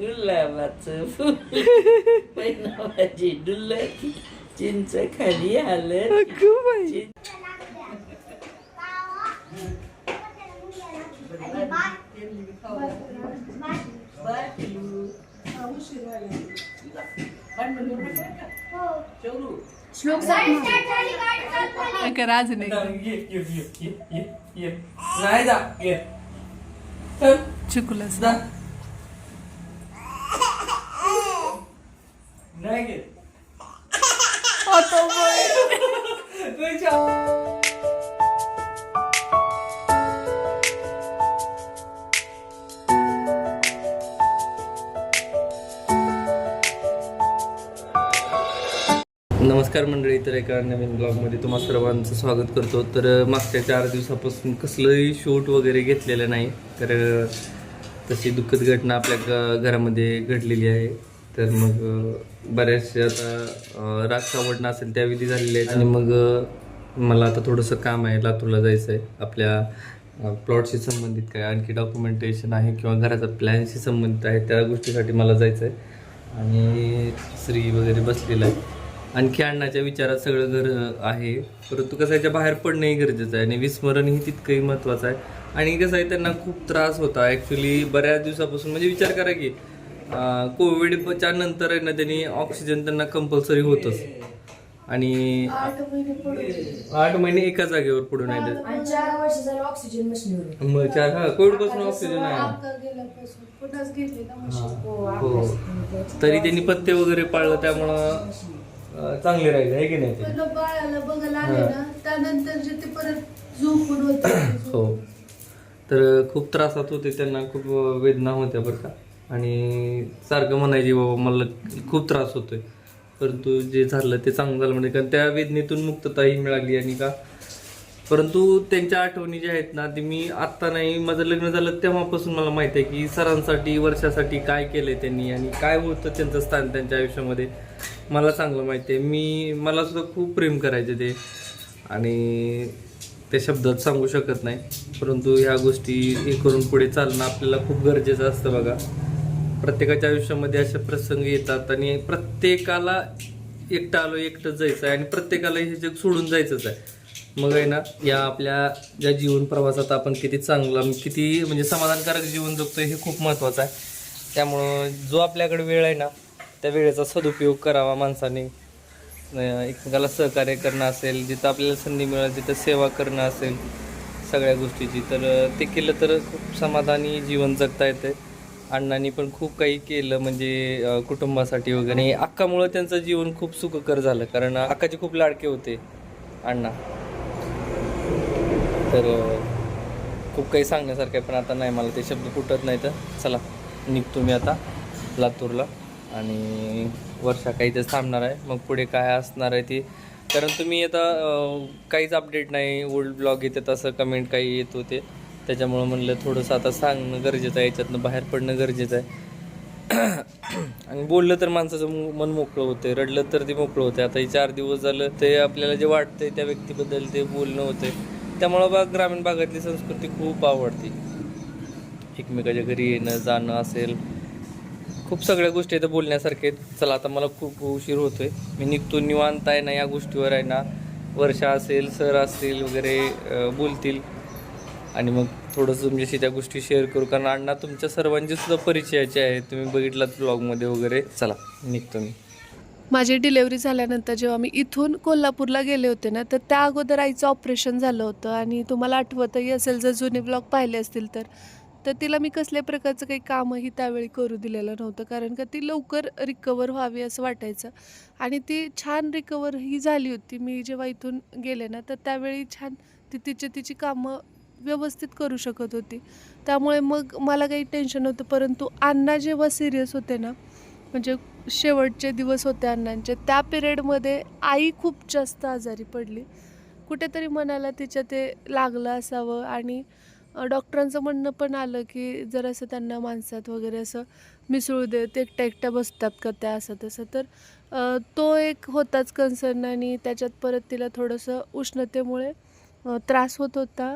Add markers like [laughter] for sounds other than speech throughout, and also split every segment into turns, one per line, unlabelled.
गुलाबाचं फुल मैना माझी डुलती चिंच खाली आलं
बाई.
श्लोक
कर अजून एक
नाही जा ये. चल
चिकूलाच [laughs]
जा नाही नमस्कार मंडळी तर एका नवीन ब्लॉगमध्ये तुम्हा सर्वांचं स्वागत करतो. तर मागच्या चार दिवसापासून कसलंही शूट वगैरे घेतलेलं नाही. तर तशी दुःखद घटना आपल्या घरामध्ये घडलेली आहे. तर मग बऱ्याचशा आता राग सावडणं असेल त्या विधी झालेल्या आहेत. आणि मग मला आता थोडंसं काम आहे लातूरला जायचं आहे. आपल्या प्लॉटशी संबंधित काय आणखी डॉक्युमेंटेशन आहे किंवा घराचा प्लॅनशी संबंधित आहे त्या गोष्टीसाठी मला जायचं आहे. आणि स्त्री वगैरे बसलेला आहे. आणखी अण्णाच्या विचारात सगळं घर आहे. परंतु कसं याच्या बाहेर पडणंही गरजेचं आहे आणि विस्मरण ही तितकंही महत्त्वाचं आहे. आणि कसं आहे त्यांना खूप त्रास होता. ॲक्च्युली बऱ्याच दिवसापासून म्हणजे विचार करा की कोविडच्या नंतर आहे ना त्यांनी ऑक्सिजन त्यांना कंपल्सरी होतच. आणि
आठ महिने
एका जागेवर पडून आहे
चार वर्ष झालं ऑक्सिजन मशीनवर.
मग चार हा कोविडपासून ऑक्सिजन आहे.
हो.
तरी त्यांनी पत्ते वगैरे पाळलं त्यामुळं चांगले राहिले आहे की नाही ते?
पण बाळाला बघायला आले ना त्यानंतर जे ते परत झोपून होते. [coughs]
हो. तर खूप त्रासात होते त्यांना खूप वेदना होत्या बरं का. आणि सारखं म्हणायचे बाबा मला खूप त्रास होतोय. परंतु जे झालं ते चांगलं झालं म्हणजे कारण त्या वेदनेतून मुक्तताही मिळाली आणि का परंतु त्यांच्या आठवणी ज्या आहेत ना ती मी आत्ता नाही माझं लग्न झालं तेव्हापासून मला माहिती आहे की सरांसाठी वर्षासाठी काय केलंय त्यांनी आणि काय होतं त्यांचं स्थान त्यांच्या आयुष्यामध्ये. मला चांगलं माहिती आहे. मी मला सुद्धा खूप प्रेम करायचे ते. आणि ते शब्दात सांगू शकत नाही. परंतु ह्या गोष्टी हे करून पुढे चालणं आपल्याला खूप गरजेचं असतं बघा. प्रत्येकाच्या आयुष्यामध्ये असे प्रसंग येतात आणि प्रत्येकाला एकटं आलो एकटंच जायचं आहे आणि प्रत्येकाला हे जग सोडून जायचंच आहे. मग आहे ना या आपल्या ज्या जीवन प्रवासात आपण किती चांगला किती म्हणजे समाधानकारक जीवन जगतो हे खूप महत्त्वाचं आहे. त्यामुळं जो आपल्याकडे वेळ आहे ना त्या वेळेचा सदुपयोग करावा माणसाने. एकमेकाला सहकार्य करणं असेल जिथं आपल्याला संधी मिळेल तिथं सेवा करणं असेल सगळ्या गोष्टीची. तर ते केलं तर खूप समाधानी जीवन जगता येते अण्णांनी पण खूप काही केलं म्हणजे कुटुंबासाठी वगैरे. अक्कामुळं त्यांचं जीवन खूप सुखकर झालं कारण अक्काचे खूप लाडके होते अण्णा. तर खूप काही सांगण्यासारखं आहे पण आता नाही मला ते शब्द फुटत नाही तर चला निघतो मी आता लातूरला. आणि वर्षा काही तर थांबणार आहे मग पुढे काय असणार आहे ती. कारण तुम्ही आता काहीच अपडेट नाही ओल्ड ब्लॉग येते तसं कमेंट काही येत होते. त्याच्यामुळं म्हणलं थोडंसं आता सांगणं गरजेचं आहे याच्यातनं बाहेर पडणं गरजेचं आहे. [clears throat] आणि बोललं तर माणसाचं मन मोकळं होते रडलं तर ते मोकळं होते आता हे चार दिवस झालं ते आपल्याला जे वाटतंय त्या व्यक्तीबद्दल ते बोलणं होते त्यामुळं बा ग्रामीण भागातली संस्कृती खूप आवडते. एकमेकाच्या घरी येणं जाणं असेल. खूप सगळ्या गोष्टी इथं बोलण्यासारख्या आहेत. चला आता मला खूप उशीर होतोय. मी निघतो निवांत आहे ना या गोष्टीवर आहे ना. वर्षा असेल सर असतील वगैरे बोलतील. आणि मग थोडंसं तुमच्याशी त्या गोष्टी शेअर करू. कारण अण्णा तुमच्या सर्वांचीसुद्धा परिचयाचे आहे तुम्ही बघितलात ब्लॉगमध्ये वगैरे. चला निघतो मी.
माझी डिलेवरी झाल्यानंतर जेव्हा मी इथून कोल्हापूरला गेले होते ना तर त्या अगोदर आईचं ऑपरेशन झालं होतं आणि तुम्हाला आठवतही असेल जर जुने ब्लॉग पाहिले असतील तर. तर तिला मी कसल्या प्रकारचं काही कामही त्यावेळी करू दिलेलं नव्हतं कारण का ती लवकर रिकवर व्हावी असं वाटायचं. आणि ती छान रिकवर ही झाली होती. मी जेव्हा इथून गेले ना तर त्यावेळी छान ती तिची तिची कामं व्यवस्थित करू शकत होती. त्यामुळे मग मला काही टेन्शन नव्हतं परंतु अण्णा जेव्हा सिरियस होते ना म्हणजे शेवटचे दिवस होते अण्णांचे. त्या पिरियडमध्ये आई खूप जास्त आजारी पडली. कुठेतरी मनाला तिच्या ते लागलं असावं आणि डॉक्टरांचं म्हणणं पण आलं की जर असं त्यांना माणसात वगैरे असं मिसळू देत एकट्या एकट्या बसतात का त्या असं तसं. तर तो एक होताच कन्सर्न आणि त्याच्यात परत तिला थोडंसं उष्णतेमुळे त्रास होत होता.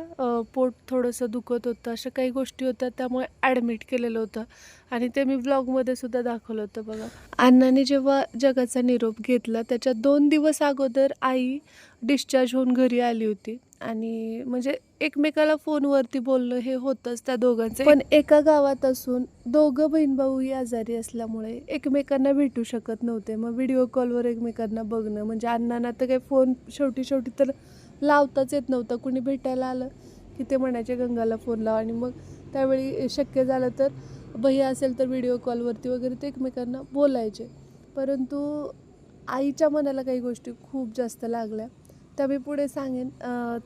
पोट थोडंसं दुखत होतं. अशा काही गोष्टी होत्या त्यामुळे ॲडमिट केलेलं होतं. आणि ते मी ब्लॉगमध्ये सुद्धा दाखवलं होतं बघा. अण्णाने जेव्हा जगाचा निरोप घेतला त्याच्या दोन दिवस अगोदर आई डिस्चार्ज होऊन घरी आली होती. आणि म्हणजे एकमेकाला फोनवरती बोलणं हे होतंच त्या दोघांचे. पण एका गावात असून दोघं बहीण भाऊही आजारी असल्यामुळे एकमेकांना भेटू शकत नव्हते. मग व्हिडिओ कॉलवर एकमेकांना बघणं म्हणजे अण्णांना तर काही फोन शेवटी शेवटी तर लावताच येत नव्हतं. कुणी भेटायला आलं की ते म्हणायचे गंगाला फोन लावा. आणि मग त्यावेळी शक्य झालं तर बही असेल तर व्हिडिओ कॉलवरती वगैरे ते एकमेकांना बोलायचे. परंतु आईच्या मनाला काही गोष्टी खूप जास्त लागल्या. त्या मी पुढे सांगेन.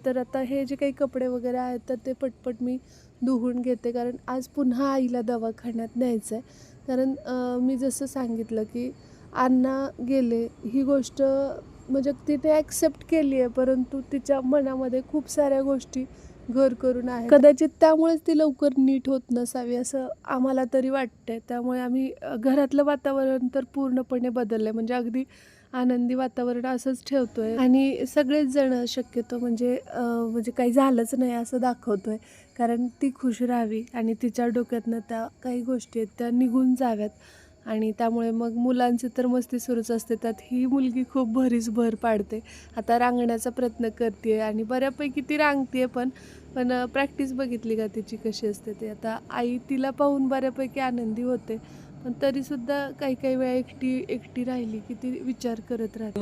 तर आता हे जे काही कपडे वगैरे आहेत तर ते पटपट मी धुवून घेते. कारण आज पुन्हा आईला दवाखान्यात न्यायचं आहे कारण मी जसं सांगितलं की अण्णा गेले ही गोष्ट म्हणजे तिने ॲक्सेप्ट केली आहे परंतु तिच्या मनामध्ये खूप साऱ्या गोष्टी घर करून आहे कदाचित त्यामुळेच ती लवकर नीट होत नसावी असं आम्हाला तरी वाटतंय. त्यामुळे आम्ही घरातलं वातावरण तर पूर्णपणे बदललंय. म्हणजे अगदी आनंदी वातावरण असंच ठेवतोय. आणि सगळेच जण शक्यतो म्हणजे म्हणजे काही झालंच नाही असं दाखवतोय. कारण ती खुश राहावी आणि तिच्या डोक्यातनं त्या काही गोष्टी आहेत त्या निघून जाव्यात. आणि त्यामुळे मग मुलांची तर मस्ती सुरूच असते. त्यात ही मुलगी खूप भरीच भर पाडते. आता रांगण्याचा प्रयत्न करते आणि बऱ्यापैकी ती रांगते पण पण प्रॅक्टिस बघितली का तिची कशी असते ते? आता आई तिला पाहून बऱ्यापैकी आनंदी होते. पण तरीसुद्धा काही काही वेळा एकटी एकटी राहिली की ती विचार करत राहते.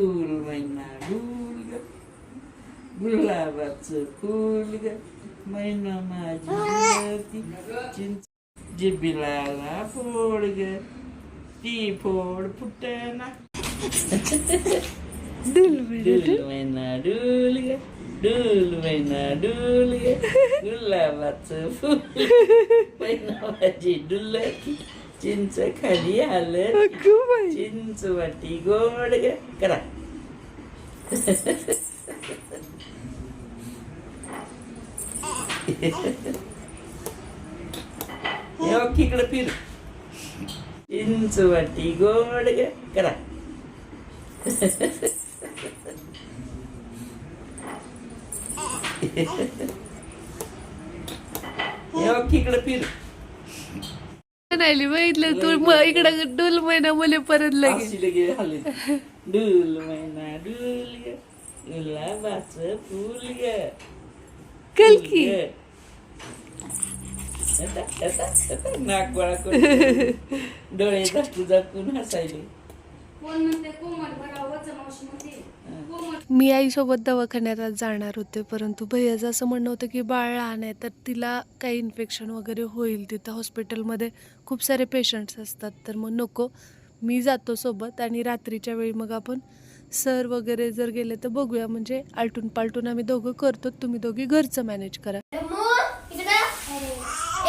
ती फोड फुटना
मेरे
डूल डूल ग डूल मैना डूल ग गुलाबाचं फूल. माझी डुलकी चिंच खाली आलं. चिंच वाटी गोड ग करा. इकडे फिर. चिंच वाटी गोड करा इकडे फिर
नाही बघितलं तू इकडं डुल महिना मुले परत लगे
डुल मैना डुल गुलाबाचं फुल ग
कल की
नाक गोळा करून डोळे झाकू झाकून हसायले
मी आईसोबत दवाखान्यात आज जाणार होते परंतु भैयाचं असं म्हणणं होतं की बाळ लहान आहे तर तिला काही इन्फेक्शन वगैरे होईल. तिथं हॉस्पिटलमध्ये खूप सारे पेशंट्स असतात तर मग नको. मी जातो सोबत आणि रात्रीच्या वेळी मग आपण सर वगैरे जर गेले तर बघूया. म्हणजे आलटून पालटून आम्ही दोघं करतो. तुम्ही दोघी घरचं मॅनेज करा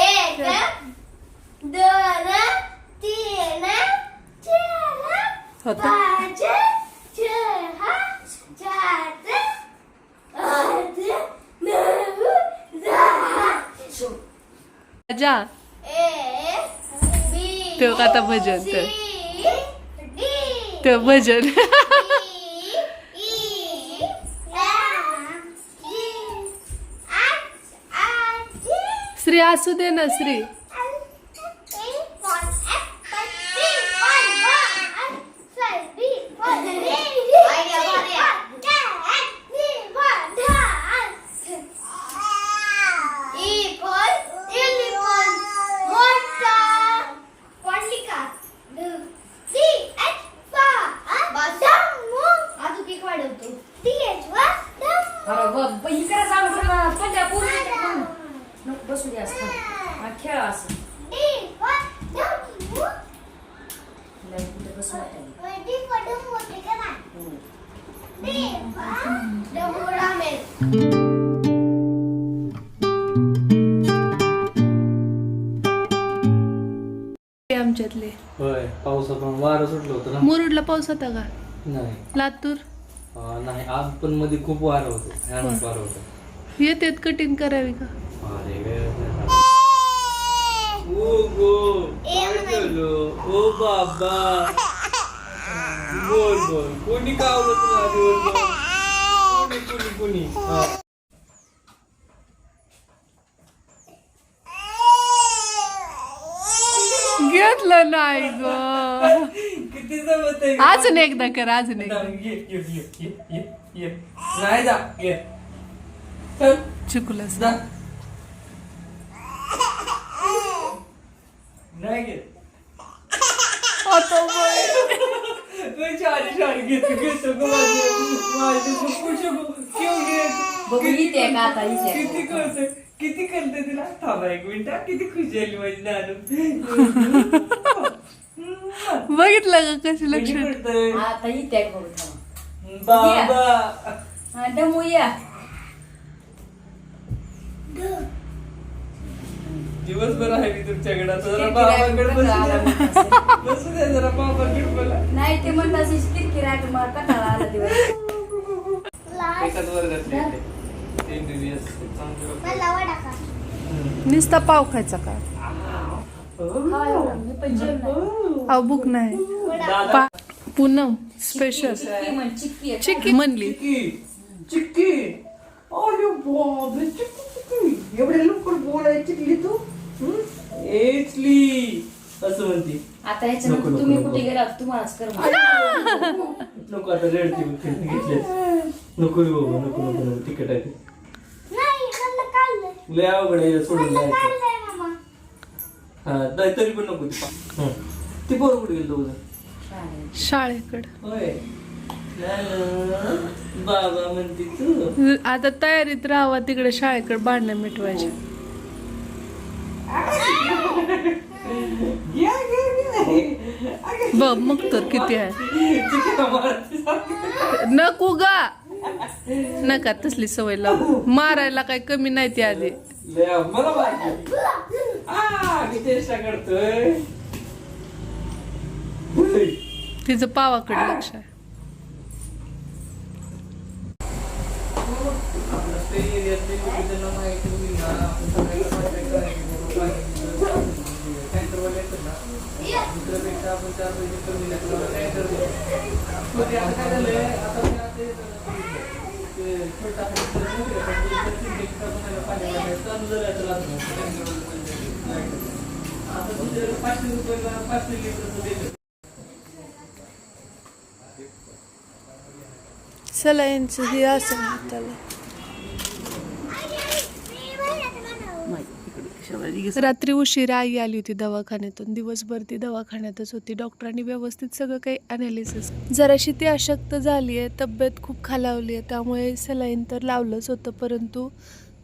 एक दोन तीन दहा
जा का आता भजन तर? ते भजन. [laughs] श्री असू दे ना श्री.
होता
का?
नाही.
लातूर?
नाही आज पण मध्ये खूप वारं होतो. वार वारं होतं.
येतेत कटिंग करावी का?
ओ ओ बाबा. बोल बोल. कोणी का आवडत तुला कोणी कोणी कोणी? घेतलं
नाही ग.
किती जमत
अजून एकदा कर अजून एकदा.
ये, ये, ये, ये, ये, ये. नाही जा ये. चल.
चुकलंस
जा. नाही घेत. घेतो घेतो. किती करते किती करते तिला? थांबा एक मिनिट. किती खुशी आली माझी नानू.
बघितलं का कशी लक्ष
आता इथे.
बाबा.
हा या.
दिवसभर आहे मी तुमच्याकडे आता जरा
किरकिरा
बाबाकडे
कंटाळा आला
बसू
मला.
बसू द्या जरा बाबाकडे मला
नाही ते म्हणतात कंटाळा आला दिवस.
एकाच वर्गातले ते. चांगलं.
नुसता पाव खायचा का
हा, एवढं. मी पण जेवण
अहो बुक नाही. पा- पूनम स्पेशल
चिक्की
म्हणली.
चिक्की. चिक्की. अरे बाबा चिक्की चिक्की. एवढ्या लवकर बोलाय चिकली तू? हं? एचली. असं म्हणते.
आता
नको,
ह्याच्यानंतर
नको,
तुम्ही
नको.
कुठे गेला तुम्हालाच कर.
नको आता रेडची घेतले. नको रे बाबा नको नको नको तिकट आहे लय अवघड सोडून जायचं हा नाही तरी पण नको ती पा- हं. ती बरोबर कुठे गेलं तुझं
चालेल.
शाळेकडं
होय बाबा म्हणते तू
आता तयारीत राहावा तिकडे शाळेकडे भांडणं मिटवायचे
घ्या, घ्या, घ्या.
बघ मग तर किती आहे
मारते सारखं.
नको गा नका तसली सवय लावू मारायला काय कमी नाही ती आधी
माहिती आ मी चेष्टा करतोय
तिचं पावाकडे लक्ष आहे
छोटा देतात
सलाईंचं हे असं त्याला रात्री उशिरा आई आली होती दवाखान्यातून. दिवसभर ती दवाखान्यातच होती. डॉक्टरांनी व्यवस्थित सगळं काही अनालिसिस जराशी ती अशक्त झाली आहे तब्येत खूप खालावली आहे त्यामुळे सलाईन तर लावलंच होतं परंतु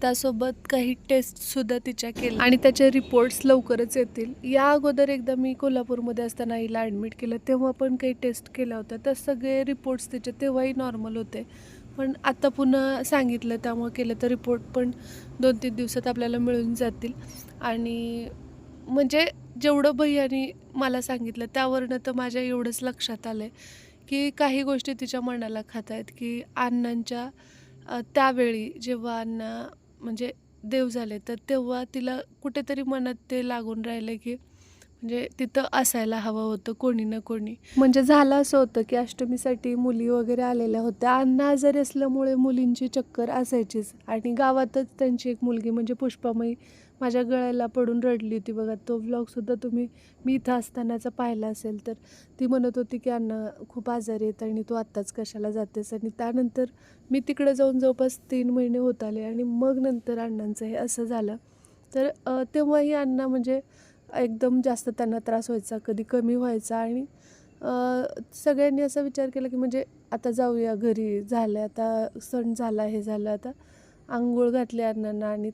त्यासोबत काही टेस्टसुद्धा तिच्या केल्या. आणि त्याचे रिपोर्ट्स लवकरच येतील. या अगोदर एकदा मी कोल्हापूरमध्ये असताना हिला ॲडमिट केलं. तेव्हा पण काही टेस्ट केल्या होत्या. तर सगळे रिपोर्ट्स तिचे तेव्हाही नॉर्मल होते. पण आता पुन्हा सांगितलं त्यामुळे केलं तर रिपोर्ट पण दोन तीन दिवसात आपल्याला मिळून जातील. आणि म्हणजे जेवढं भैयानी मला सांगितलं त्यावरनं तर माझ्या एवढंच लक्षात आलं आहे की काही गोष्टी तिच्या मनाला खात आहेत की अण्णांच्या त्यावेळी जेव्हा अण्णा म्हणजे देव झाले तर तेव्हा तिला कुठेतरी मनात ते लागून राहिलं की म्हणजे तिथं असायला हवं होतं कोणी ना कोणी. म्हणजे झालं असं होतं की अष्टमीसाठी मुली वगैरे आलेल्या होत्या. अण्णा आजारी असल्यामुळे मुलींची चक्कर असायचीच. आणि गावातच त्यांची एक मुलगी म्हणजे पुष्पामयी माझ्या गळ्याला पडून रडली होती बघा. तो व्लॉगसुद्धा तुम्ही मी इथं असतानाचा पाहिला असेल तर. ती म्हणत होती की अण्णा खूप आजारी आहेत आणि तू आत्ताच कशाला जातेस? आणि त्यानंतर मी तिकडे जाऊन जवळपास तीन महिने होत आले आणि मग नंतर अण्णांचं हे असं झालं. तर तेव्हाही अण्णा म्हणजे एकदम जास्त त्यांना त्रास व्हायचा कधी कमी व्हायचा आणि सगळ्यांनी असा विचार केला की म्हणजे आता जाऊया घरी झालं आता सण झाला हे झालं आता. आंघोळ घातली अण्णांना आणि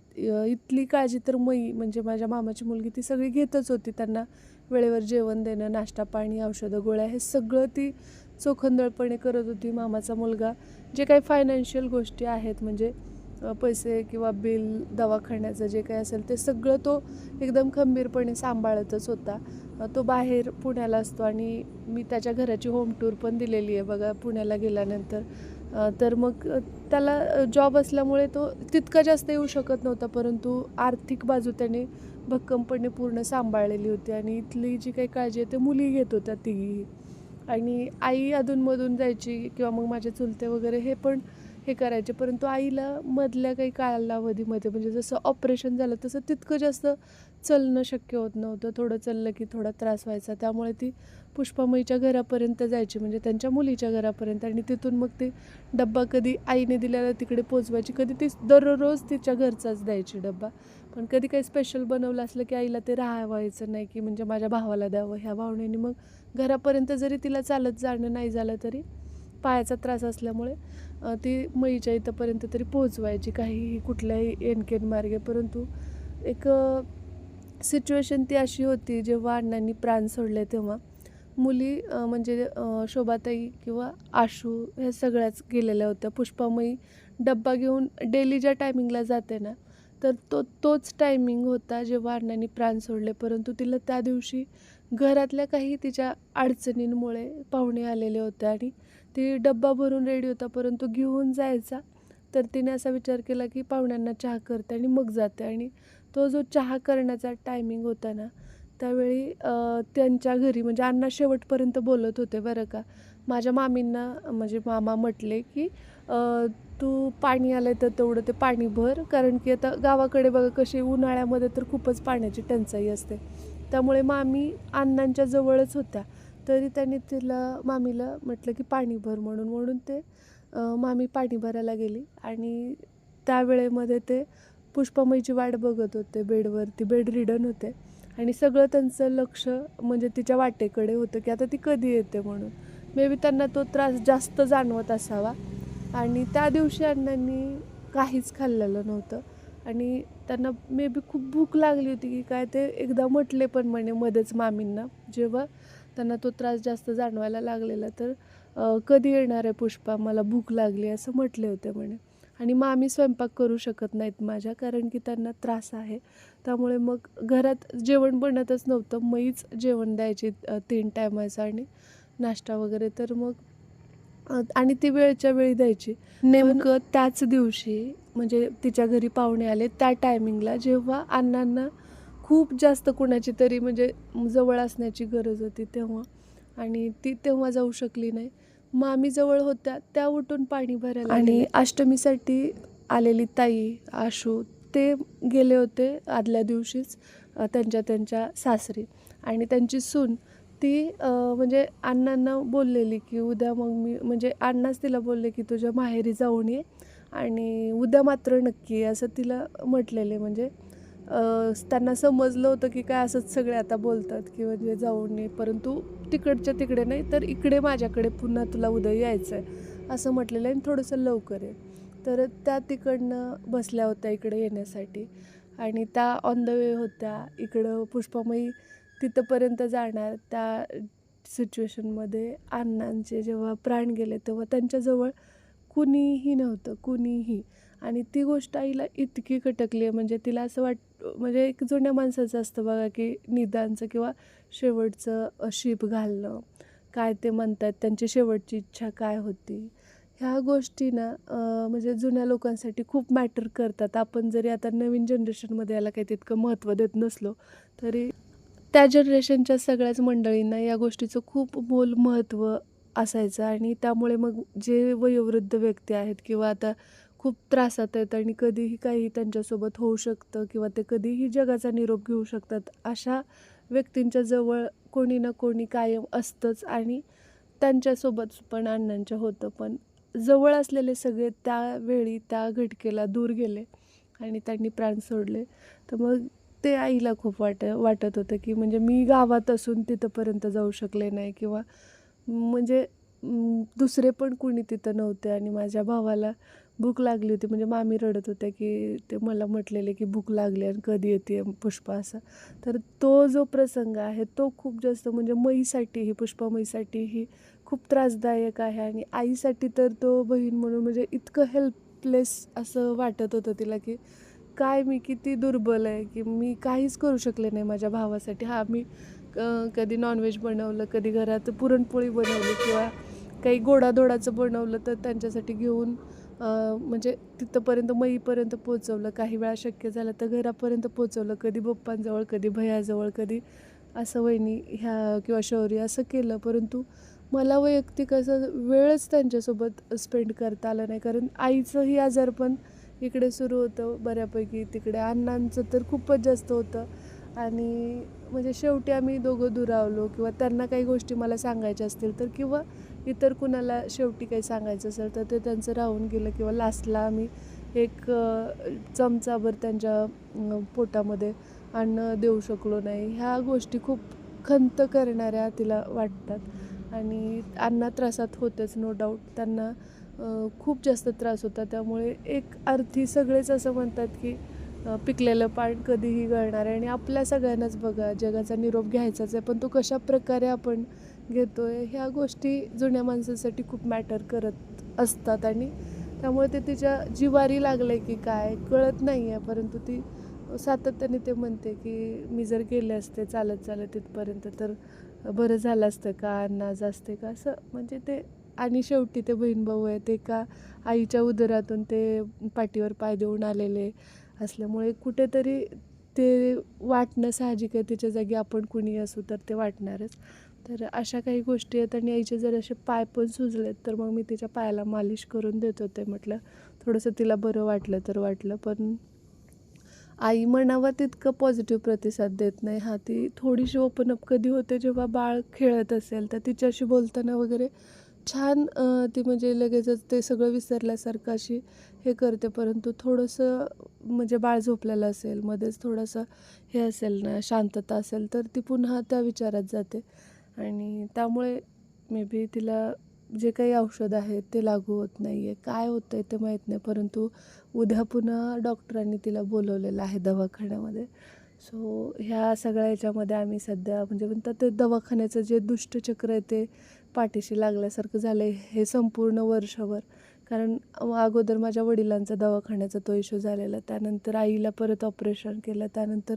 इथली काळजी तर मई म्हणजे माझ्या मामाची मुलगी ती सगळी घेतच होती. त्यांना वेळेवर जेवण देणं नाश्ता पाणी औषधं गोळ्या हे सगळं ती चोखंदळपणे करत होती मामाचा मुलगा. जे काही फायनान्शियल गोष्टी आहेत म्हणजे पैसे किंवा बिल दवाखान्याचं जे काही असेल ते सगळं तो एकदम खंबीरपणे सांभाळतच होता. तो बाहेर पुण्याला असतो आणि मी त्याच्या घराची होम टूर पण दिलेली आहे बघा पुण्याला गेल्यानंतर. तर मग त्याला जॉब असल्यामुळे तो तितका जास्त येऊ शकत नव्हता परंतु आर्थिक बाजू त्याने भक्कमपणे पूर्ण सांभाळलेली होती आणि इथली जी काही काळजी आहे ते मुली घेत होत्या तिघीही. आणि आई अधूनमधून जायची किंवा मग माझे चुलते वगैरे हे पण हे करायचे. परंतु आईला मधल्या काही कालावधीमध्ये म्हणजे जसं ऑपरेशन झालं तसं तितकं जास्त चलणं शक्य होत नव्हतं. थोडं चाललं की थोडा त्रास व्हायचा. त्यामुळे ती पुष्पामईच्या घरापर्यंत जायची म्हणजे त्यांच्या मुलीच्या घरापर्यंत. आणि तिथून मग ते डब्बा कधी आईने दिलेला तिकडे पोचवायची. कधी ती दररोज तिच्या घरचाच द्यायची डब्बा. पण कधी काही स्पेशल बनवलं असलं की आईला ते राहावायचं नाही की म्हणजे माझ्या भावाला द्यावं ह्या भावनेने मग घरापर्यंत जरी तिला चालत जाणं नाही झालं तरी पायाचा त्रास असल्यामुळे ती मईच्या इथंपर्यंत तरी पोहोचवायची काहीही कुठल्याही एनकेन मार्गे. परंतु एक सिच्युएशन ती अशी होती जेव्हा अण्णांनी प्राण सोडले तेव्हा. मुली म्हणजे शोभाताई किंवा आशू ह्या सगळ्याच गेलेल्या होत्या. पुष्पामयी डब्बा घेऊन डेली ज्या टायमिंगला जाते ना तर तो तोच टायमिंग होता जेव्हा अण्णांनी प्राण सोडले. परंतु तिला त्या दिवशी घरातल्या काही तिच्या अडचणींमुळे पाहुणे आलेले होते आणि ती डब्बा भरून रेडी होता परंतु घेऊन जायचा. तर तिने असा विचार केला की पाहुण्यांना चहा करते आणि मग जाते. आणि तो जो चहा करण्याचा टायमिंग होता ना त्यावेळी त्यांच्या घरी म्हणजे अण्णा शेवटपर्यंत बोलत होते बरं का. माझ्या मामींना म्हणजे मामा म्हटले की तू पाणी आलं तर तेवढं ते पाणी भर कारण की आता गावाकडे बघा कशी उन्हाळ्यामध्ये तर खूपच पाण्याची टंचाई असते. त्यामुळे मामी अण्णांच्या जवळच होत्या. तरी त्यांनी तिला मामीला म्हटलं की पाणी भर म्हणून म्हणून ते मामी पाणी भरायला गेली. आणि त्यावेळेमध्ये ते पुष्पामईची वाट बघत होते बेडवरती बेड रिडन होते. आणि सगळं त्यांचं लक्ष म्हणजे तिच्या वाटेकडे होतं की आता ती कधी येते म्हणून. मे बी त्यांना तो त्रास जास्त जाणवत असावा. आणि त्या दिवशी अण्णांनी काहीच खाल्लेलं नव्हतं. आणि त्यांना मे बी खूप भूक लागली होती की काय ते एकदा म्हटले पण म्हणे मध्येच मामींना. जेव्हा त्यांना तो त्रास जास्त जाणवायला लागलेला तर कधी येणार आहे पुष्पा? मला भूक लागली असं म्हटले होते म्हणे. आणि मग आम्ही स्वयंपाक करू शकत नाहीत माझ्या कारण की त्यांना त्रास आहे. त्यामुळे मग घरात जेवण बनतच नव्हतं. मईच जेवण द्यायची तीन टायमाचं आणि नाश्ता वगैरे. तर मग आणि ती वेळच्या वेळी द्यायची. नेमकं त्याच दिवशी म्हणजे तिच्या घरी पाहुणे आले त्या टायमिंगला जेव्हा अण्णांना खूप जास्त कुणाची तरी म्हणजे जवळ असण्याची गरज होती तेव्हा. आणि ती तेव्हा जाऊ शकली नाही. मामी जवळ होत्या त्या उठून पाणी भरायला आणि अष्टमीसाठी आलेली ताई आशू ते गेले होते आदल्या दिवशीच त्यांच्या त्यांच्या सासरी. आणि त्यांची सून ती म्हणजे अण्णांना बोललेली की उद्या मग मी म्हणजे अण्णाच तिला बोलले की तुझ्या माहेरी जाऊन ये आणि उद्या मात्र नक्की असं तिला म्हटलेले. म्हणजे त्यांना समजलं होतं की काय असंच सगळे आता बोलतात की म्हणजे जाऊन नये परंतु तिकडच्या तिकडे नाही तर इकडे माझ्याकडे पुन्हा तुला उद्या यायचं आहे असं म्हटलेलं आहे आणि थोडंसं लवकर आहे तर त्या तिकडनं बसल्या होत्या इकडे येण्यासाठी आणि त्या ऑन द वे होत्या. इकडं पुष्पामयी तिथंपर्यंत जाणार. त्या सिच्युएशनमध्ये अण्णांचे जेव्हा प्राण गेले तेव्हा त्यांच्याजवळ कुणीही नव्हतं कुणीही. आणि ती गोष्ट आईला इतकी खटकली आहे. म्हणजे तिला असं वाट म्हणजे एक जुन्या माणसाचं असतं बघा की निदानचं किंवा शेवटचं शीप घालणं. काय ते म्हणतात त्यांची शेवटची इच्छा काय होती? ह्या गोष्टी ना म्हणजे जुन्या लोकांसाठी खूप मॅटर करतात. आपण जरी आता नवीन जनरेशनमध्ये याला काही तितकं महत्त्व देत नसलो तरी त्या जनरेशनच्या सगळ्याच मंडळींना या गोष्टीचं खूप मोल महत्त्व असायचं. आणि त्यामुळे मग जे वयोवृद्ध व्यक्ती आहेत किंवा आता खूप त्रासात आहेत आणि कधीही काही त्यांच्यासोबत होऊ शकतं किंवा ते कधीही जगाचा निरोप घेऊ शकतात अशा व्यक्तींच्या जवळ कोणी ना कोणी कायम असतंच आणि त्यांच्यासोबत पण अण्णांच्या होतं. पण जवळ असलेले सगळे त्यावेळी त्या घटकेला दूर गेले आणि त्यांनी प्राण सोडले. तर मग ते आईला खूप वाट वाटत होतं की म्हणजे मी गावात असून तिथंपर्यंत जाऊ शकले नाही किंवा म्हणजे दुसरे पण कुणी तिथं नव्हते आणि माझ्या भावाला भूक लागली होती. म्हणजे मामी रडत होत्या की ते मला म्हटलेले की भूक लागली आणि कधी येते पुष्पा असं. तर तो जो प्रसंग आहे तो खूप जास्त म्हणजे मईसाठीही पुष्पा मईसाठीही खूप त्रासदायक आहे. आणि आईसाठी तर तो बहीण म्हणून म्हणजे इतकं हेल्पलेस असं वाटत होतं तिला की काय मी किती दुर्बल आहे की मी काहीच करू शकले नाही माझ्या भावासाठी. हा मी कधी नॉनव्हेज बनवलं कधी घरात पुरणपोळी बनवली किंवा काही गोडाधोडाचं बनवलं तर त्यांच्यासाठी घेऊन म्हणजे तिथंपर्यंत मईपर्यंत पोचवलं काही वेळा शक्य झालं तर घरापर्यंत पोचवलं कधी बप्पांजवळ कधी भयाजवळ कधी असं वहिनी ह्या किंवा शौर्य असं केलं. परंतु मला वैयक्तिक असं वेळच त्यांच्यासोबत स्पेंड करता आलं नाही. कारण आईचंही आजारपण इकडे सुरू होतं बऱ्यापैकी. तिकडे अण्णांचं तर खूपच जास्त होतं. आणि म्हणजे शेवटी आम्ही दोघं दुरावलो किंवा त्यांना काही गोष्टी मला सांगायच्या असतील तर किंवा इतर कुणाला शेवटी काही सांगायचं असेल तर ते त्यांचं राहून गेलं किंवा लास्टला आम्ही एक चमचाभर त्यांच्या पोटामध्ये अन्न देऊ शकलो नाही. ह्या गोष्टी खूप खंत करणाऱ्या तिला वाटतात. आणि अन्ना त्रासात होतेच नो डाऊट त्यांना खूप जास्त त्रास होता. त्यामुळे एक अर्थी सगळेच असं म्हणतात की पिकलेलं पान कधीही गळणार आहे. आणि आपल्या सगळ्यांनाच बघा जगाचा निरोप घ्यायचाच आहे. पण तो कशा प्रकारे आपण घेतोय. ह्या गोष्टी जुन्या माणसासाठी खूप मॅटर करत असतात आणि त्यामुळे ते तिच्या जिवारी लागले की काय कळत नाही आहे परंतु ती सातत्याने ते म्हणते की मी जर गेले असते चालत चालत तिथपर्यंत तर बरं झालं असतं का? अन्नाज असते का? असं म्हणजे ते आणि शेवटी ते बहीण भाऊ आहे ते का आईच्या उदरातून ते पाठीवर पाय देऊन आलेले असल्यामुळे कुठेतरी ते वाटणं साहजिक आहे. तिच्या जागी आपण कुणी असू तर ते वाटणारच. तर अशा काही गोष्टी आहेत आणि आईचे जर असे पाय पण सुजलेत तर मग मी तिच्या पायाला मालिश करून देत होते. म्हटलं थोडंसं तिला बरं वाटलं तर वाटलं पण आई म्हणावा तितकं पॉझिटिव्ह प्रतिसाद देत नाही. हा ती थोडीशी ओपन अप कधी होते जेव्हा बाळ खेळत असेल तर तिच्याशी बोलताना वगैरे छान ती म्हणजे लगेचच ते सगळं विसरल्यासारखं अशी हे करते. परंतु थोडंसं म्हणजे बाळ झोपलेलं असेल मध्येच थोडंसं हे असेल ना शांतता असेल तर ती पुन्हा त्या विचारात जाते. आणि त्यामुळे मे बी तिला जे काही औषध आहे ते लागू होत नाही आहे काय होतं आहे ते माहीत नाही परंतु उद्या पुन्हा डॉक्टरांनी तिला बोलवलेलं आहे दवाखान्यामध्ये. सो ह्या सगळ्या याच्यामध्ये आम्ही सध्या म्हणजे म्हणतात ते दवाखान्याचं जे दुष्टचक्र आहे ते पाठीशी लागल्यासारखं झालं आहे हे संपूर्ण वर्षभर. कारण अगोदर माझ्या वडिलांचा दवाखान्याचा तो इश्यू झालेला त्यानंतर आईला परत ऑपरेशन केलं त्यानंतर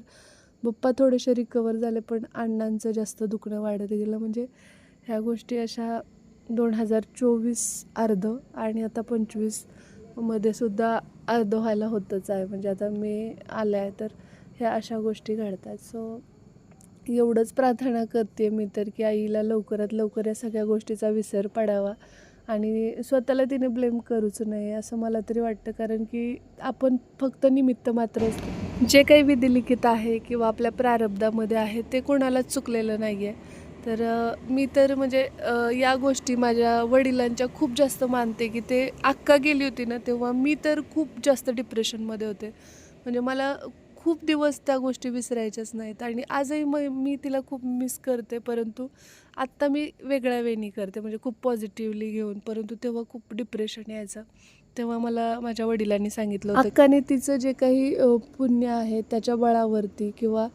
पप्पा थोडेसे रिकवर झाले पण अण्णांचं जास्त दुखणं वाढत गेलं. म्हणजे ह्या गोष्टी अशा दोन हजार चोवीस अर्ध आणि आता पंचवीसमध्ये सुद्धा अर्ध व्हायला होतच आहे. म्हणजे आता मे आलं आहे तर ह्या अशा गोष्टी घडतात. सो एवढंच प्रार्थना करते मी तर की आईला लवकरात लवकर या सगळ्या गोष्टीचा विसर पडावा आणि स्वतःला तिने ब्लेम करूच नये असं मला तरी वाटतं. कारण की आपण फक्त निमित्त मात्र असतो. जे काही विधिलिखित आहे किंवा आपल्या प्रारब्धामध्ये आहे ते कोणालाच चुकलेलं नाही आहे तर मी तर म्हणजे या गोष्टी माझ्या वडिलांच्या खूप जास्त मानते की ते अक्का गेली होती ना तेव्हा मी तर खूप जास्त डिप्रेशनमध्ये होते. म्हणजे मला खूप दिवस त्या गोष्टी विसरायच्याच नाहीत आणि आजही म मी तिला खूप मिस करते परंतु आत्ता मी वेगळ्या वेणी करते. म्हणजे खूप पॉझिटिव्हली घेऊन परंतु तेव्हा खूप डिप्रेशन यायचं. तेव्हा मला माझ्या वडिलांनी सांगितलं होतं अक्काने तिचं जे काही पुण्य आहे त्याच्या बळावरती किंवा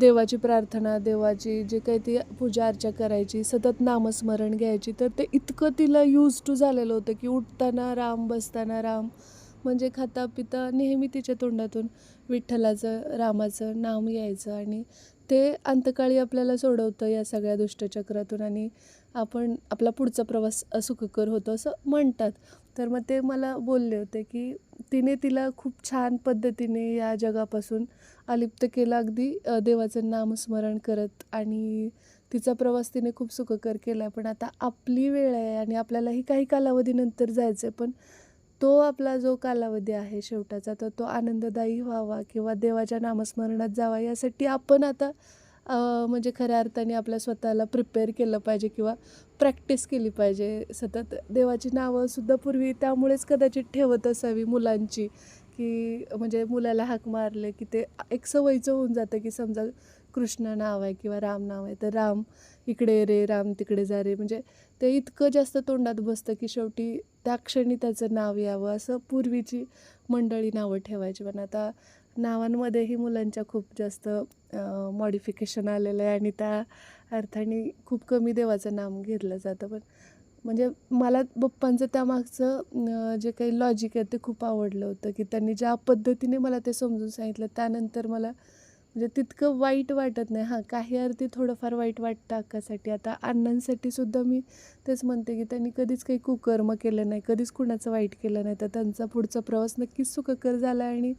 देवाची प्रार्थना देवाची जे काही ती पूजा अर्चा करायची सतत नामस्मरण घ्यायची तर ते इतकं तिला यूज टू झालेलं होतं की उठताना राम बसताना राम म्हणजे खाता पिता नेहमी तिच्या तोंडातून विठ्ठलाचं रामाचं नाम यायचं आणि ते अंतकाळी आपल्याला सोडवतं या सगळ्या दुष्टचक्रातून आणि आपण आपला पुढचा प्रवास सुखकर होतो असं म्हणतात. तर मग ते मला बोलले होते की तिने तिला खूप छान पद्धतीने या जगापासून अलिप्त केलं. अगदी देवाचं नामस्मरण करत आणि तिचा प्रवास तिने खूप सुखकर केला. पण आता आपली वेळ आहे आणि आपल्यालाही काही कालावधीनंतर जायचं आहे पण तो आपला जो कालावधी आहे शेवटाचा तर तो आनंददायी व्हावा किंवा देवाच्या नामस्मरणात जावा यासाठी आपण आता म्हणजे खऱ्या अर्थाने आपल्या स्वतःला प्रिपेअर केलं पाहिजे किंवा प्रॅक्टिस केली पाहिजे सतत. देवाची नावंसुद्धा पूर्वी त्यामुळेच कदाचित ठेवत असावी मुलांची की म्हणजे मुलाला हाक मारले की ते एक सवयीचं होऊन जातं की समजा कृष्ण नाव आहे किंवा राम नाव आहे तर राम इकडे रे राम तिकडे जा रे. म्हणजे ते इतकं जास्त तोंडात बसतं की शेवटी त्या क्षणी त्याचं नाव यावं असं पूर्वीची मंडळी नावं ठेवायची. पण आता नावांमध्येही मुलांच्या खूप जास्त मॉडिफिकेशन आलेलं आहे आणि त्या अर्थाने खूप कमी देवाचं नाम घेतलं जातं. पण म्हणजे मला बप्पांचं त्यामागचं जे काही लॉजिक आहे ते खूप आवडलं होतं की त्यांनी ज्या पद्धतीने मला ते समजून सांगितलं त्यानंतर मला म्हणजे तितकं वाईट वाटत नाही. हां काही अर्थी थोडंफार वाईट वाटतं अक्कासाठी आता अण्णांसाठी सुद्धा मी तेच म्हणते की त्यांनी कधीच काही कुकर्म केलं नाही कधीच कुणाचं वाईट केलं नाही. तर त्यांचा पुढचा प्रवास नक्कीच सुखकर झाला आणि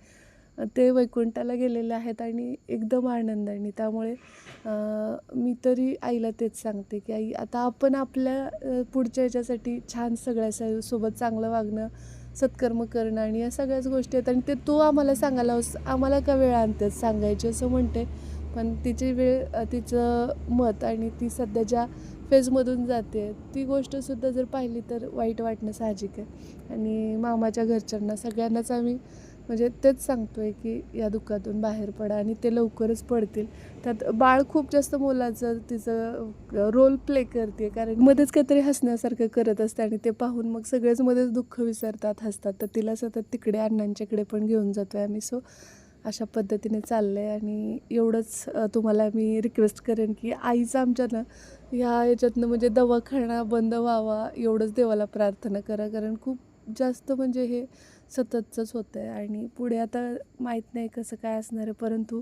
ते वैकुंठाला गेलेले आहेत आणि एकदम आनंदाने त्यामुळे मी तरी आईला तेच सांगते की आई आता आपण आपल्या पुढच्या याच्यासाठी छान सगळ्या सोबत चांगलं वागणं सत्कर्म करणं आणि या सगळ्याच गोष्टी आहेत. आणि ते तू आम्हाला सांगायला आम्हाला का वेळ आणतात सांगायची असं म्हणते. पण तिची वेळ तिचं मत आणि ती सध्या ज्या फेजमधून जाते ती गोष्टसुद्धा जर पाहिली तर वाईट वाटणं साहजिक आहे. आणि मामाच्या घरच्यांना सगळ्यांनाच आम्ही म्हणजे तेच सांगतो आहे की या दुःखातून बाहेर पडा आणि ते लवकरच पडतील. त्यात बाळ खूप जास्त मोलाचं तिचं रोल प्ले करते कारण मध्येच काहीतरी हसण्यासारखं करत असते आणि ते पाहून मग सगळेच मध्येच दुःख विसरतात हसतात. तर तिला सतत तिकडे अण्णांच्याकडे पण घेऊन जातो आहे आम्ही. सो अशा पद्धतीने चाललं आहे आणि एवढंच तुम्हाला मी रिक्वेस्ट करेन की आईचं आमच्या ना ह्या याच्यातनं म्हणजे दवाखाना बंद व्हावा एवढंच देवाला प्रार्थना करा. कारण खूप जास्त म्हणजे हे सततचंच होतं आहे आणि पुढे आता माहीत नाही कसं काय असणार आहे परंतु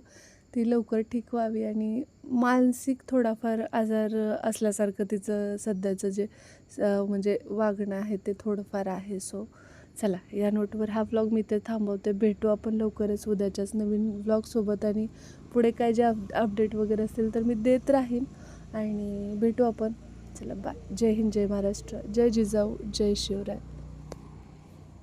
ती लवकर ठीक व्हावी आणि मानसिक थोडाफार आजार असल्यासारखं तिचं सध्याचं जे म्हणजे वागणं आहे ते थोडंफार आहे. सो चला या नोटवर हा व्लॉग मी ते थांबवते. भेटू आपण लवकरच उद्याच्याच नवीन व्लॉगसोबत आणि पुढे काय जे अप अपडेट वगैरे असतील तर मी देत राहीन. आणि भेटू आपण. चला बाय जय हिंद जय महाराष्ट्र. जय जिजाऊ जय शिवराय.